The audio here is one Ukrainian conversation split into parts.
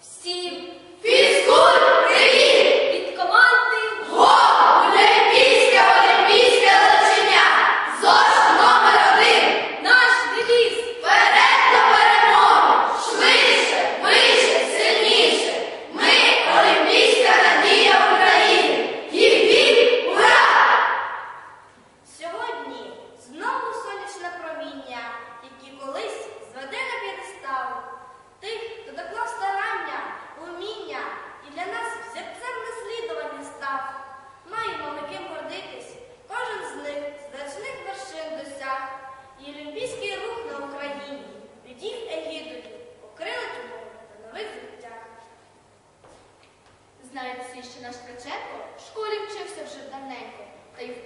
Всім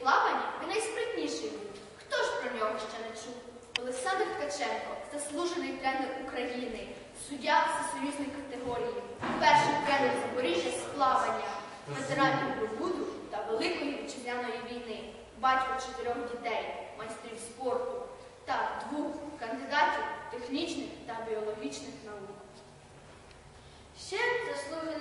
плаванні він найспритніший був. Хто ж про нього ще не чув? Олександр Ткаченко, заслужений тренер України, суддя всесоюзної категорії, перший тренер Запоріжжя з плавання, ветеран Добробуду та Великої вітчизняної війни, батько чотирьох дітей, майстрів спорту та двох кандидатів технічних та біологічних наук. Ще заслужений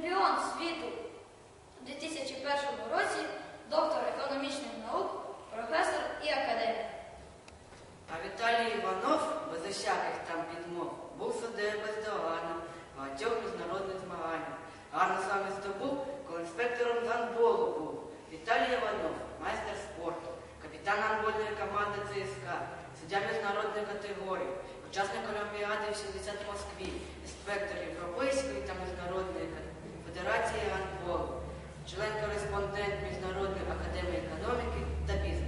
Чемпіон світу у 2001 році, доктор економічних наук, професор і академік. А Віталій Іванов, без усяких там підмов, був суддею бездоганним багатьох міжнародних змагань. Гарно саме здобув, коли інспектором гандболу був. Віталій Іванов, майстер спорту, капітан гандбольної команди ЦСКА, суддя міжнародної категорії, учасник Олімпіади в 70 в Москві, інспектор Європейської та міжнародної федерації гандболу, член-кореспондент Міжнародної академії економіки та бізнесу.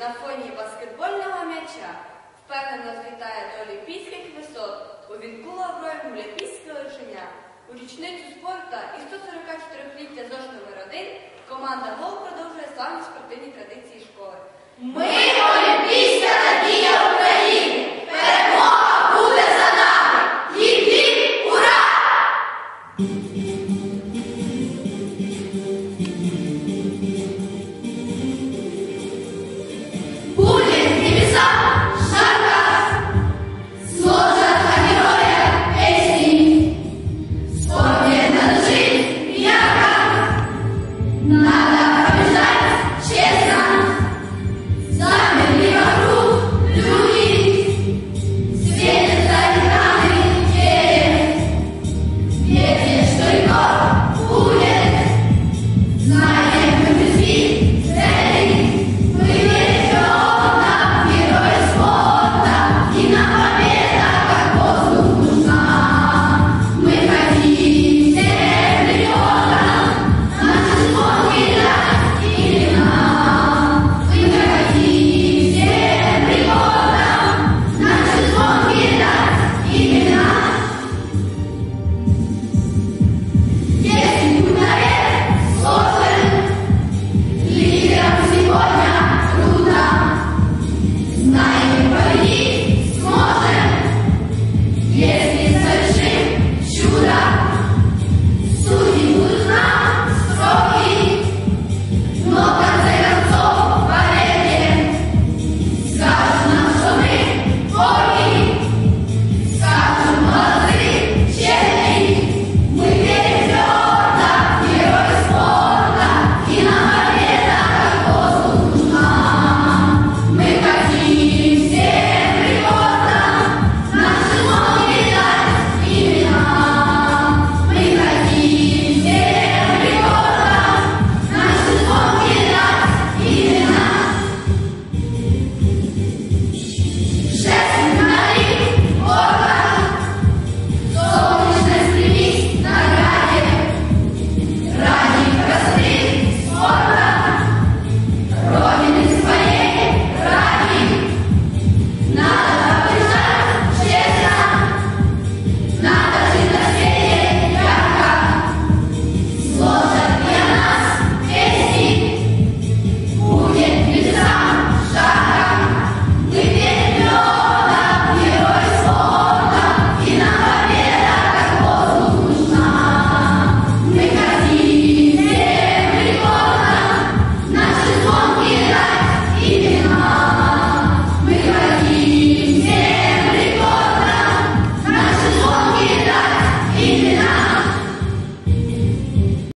На фоні баскетбольного м'яча. Впевнено злітає до олімпійських висот у вінку лаврою олімпійське лишення. У річницю спорта і 144-ліття ЗОЖ номер 1 команда ГОЛ продовжує славні спортивні традиції школи. Ми олімпійська надія